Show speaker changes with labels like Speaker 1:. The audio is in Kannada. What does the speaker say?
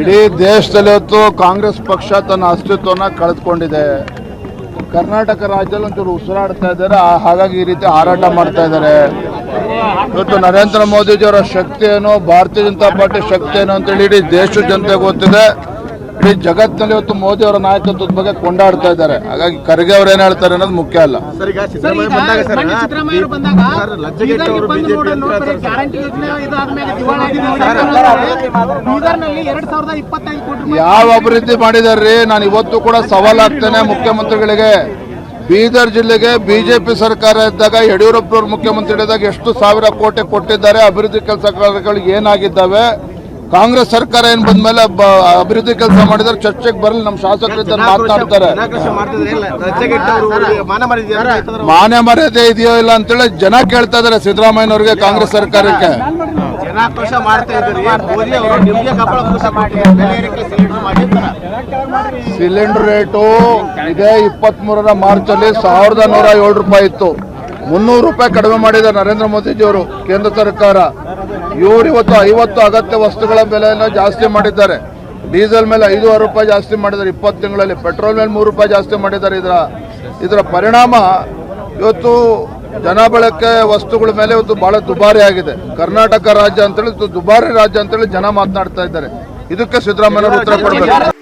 Speaker 1: ಇಡೀ ದೇಶದಲ್ಲಿ ಹೊತ್ತು ಕಾಂಗ್ರೆಸ್ ಪಕ್ಷ ತನ್ನ ಅಸ್ತಿತ್ವನ ಕಳೆದುಕೊಂಡಿದೆ. ಕರ್ನಾಟಕ ರಾಜ್ಯದಲ್ಲಿ ಒಂಚೂರು ಉಸಿರಾಡ್ತಾ ಇದ್ದಾರೆ. ಹಾಗಾಗಿ ಈ ರೀತಿ ಹಾರಾಟ ಮಾಡ್ತಾ ಇದ್ದಾರೆ. ಇವತ್ತು ನರೇಂದ್ರ ಮೋದಿಜಿಯವರ ಶಕ್ತಿ ಏನು ಭಾರತೀಯ ಜನತಾ ಪಾರ್ಟಿ ಶಕ್ತಿ ಏನು ಅಂತೇಳಿ ಇಡೀ ದೇಶದ ಜನತೆ ಗೊತ್ತಿದೆ. ಇಡೀ ಜಗತ್ತಿನಲ್ಲಿ ಇವತ್ತು ಮೋದಿ ಅವರ ನಾಯಕತ್ವದ ಬಗ್ಗೆ ಕೊಂಡಾಡ್ತಾ ಇದ್ದಾರೆ. ಹಾಗಾಗಿ ಖರ್ಗೆ ಅವ್ರು ಏನ್ ಹೇಳ್ತಾರೆ ಅನ್ನೋದು ಮುಖ್ಯ ಅಲ್ಲ. ಯಾವ ಅಭಿವೃದ್ಧಿ ಮಾಡಿದಾರ್ರಿ? ನಾನು ಇವತ್ತು ಕೂಡ ಸವಾಲ್ ಆಗ್ತೇನೆ ಮುಖ್ಯಮಂತ್ರಿಗಳಿಗೆ. ಬೀದರ್ ಜಿಲ್ಲೆಗೆ ಬಿಜೆಪಿ ಸರ್ಕಾರ ಇದ್ದಾಗ ಯಡಿಯೂರಪ್ಪನವ್ರು ಮುಖ್ಯಮಂತ್ರಿ ಇದ್ದಾಗ ಎಷ್ಟು ಸಾವಿರ ಕೋಟಿ ಕೊಟ್ಟಿದ್ದಾರೆ. ಅಭಿವೃದ್ಧಿ ಕೆಲಸ ಕಾರ್ಯಗಳು ಏನಾಗಿದ್ದಾವೆ? ಕಾಂಗ್ರೆಸ್ ಸರ್ಕಾರ ಏನ್ ಬಂದ್ಮೇಲೆ ಅಭಿವೃದ್ಧಿ ಕೆಲಸ ಮಾಡಿದ್ರೆ ಚರ್ಚೆಗೆ ಬರಲಿ ನಮ್ಮ ಶಾಸಕರಿದ್ದಾರೆ ಮಾತನಾಡ್ತಾರೆ
Speaker 2: ಮಾಡಿದ್ದಾರೆ
Speaker 1: ಮಾನ್ಯ ಮರ್ಯಾದೆ ಇದೆಯೋ ಇಲ್ಲ ಅಂತೇಳಿ ಜನ ಕೇಳ್ತಾ ಇದಾರೆ ಸಿದ್ದರಾಮಯ್ಯನವ್ರಿಗೆ ಕಾಂಗ್ರೆಸ್ ಸರ್ಕಾರಕ್ಕೆ.
Speaker 2: ಸಿಲಿಂಡರ್
Speaker 1: ರೇಟು ಇದೇ ಇಪ್ಪತ್ತ್ ಮೂರರ ಮಾರ್ಚ್ ಅಲ್ಲಿ ಸಾವಿರದ ನೂರ ಏಳು ರೂಪಾಯಿ ಇತ್ತು. ಮುನ್ನೂರು ರೂಪಾಯಿ ಕಡಿಮೆ ಮಾಡಿದ ನರೇಂದ್ರ ಮೋದಿಜಿಯವರು ಕೇಂದ್ರ ಸರ್ಕಾರ. ಇವರು ಇವತ್ತು ಐವತ್ತು ಅಗತ್ಯ ವಸ್ತುಗಳ ಬೆಲೆಯನ್ನು ಜಾಸ್ತಿ ಮಾಡಿದ್ದಾರೆ. ಡೀಸೆಲ್ ಮೇಲೆ ಐದೂವರೆ ರೂಪಾಯಿ ಜಾಸ್ತಿ ಮಾಡಿದ್ದಾರೆ. ಇಪ್ಪತ್ತು ತಿಂಗಳಲ್ಲಿ ಪೆಟ್ರೋಲ್ ಮೇಲೆ ಮೂರು ರೂಪಾಯಿ ಜಾಸ್ತಿ ಮಾಡಿದ್ದಾರೆ ಇದರ ಇದರ ಪರಿಣಾಮ ಇವತ್ತು ಜನ ಬಳಕೆ ವಸ್ತುಗಳ ಮೇಲೆ ಇವತ್ತು ಬಹಳ ದುಬಾರಿ ಆಗಿದೆ. ಕರ್ನಾಟಕ ರಾಜ್ಯ ಅಂತೇಳಿ ದುಬಾರಿ ರಾಜ್ಯ ಅಂತೇಳಿ ಜನ ಮಾತನಾಡ್ತಾ ಇದ್ದಾರೆ. ಇದಕ್ಕೆ ಸಿದ್ದರಾಮಯ್ಯ ಉತ್ತರ ಕೊಡಬೇಕು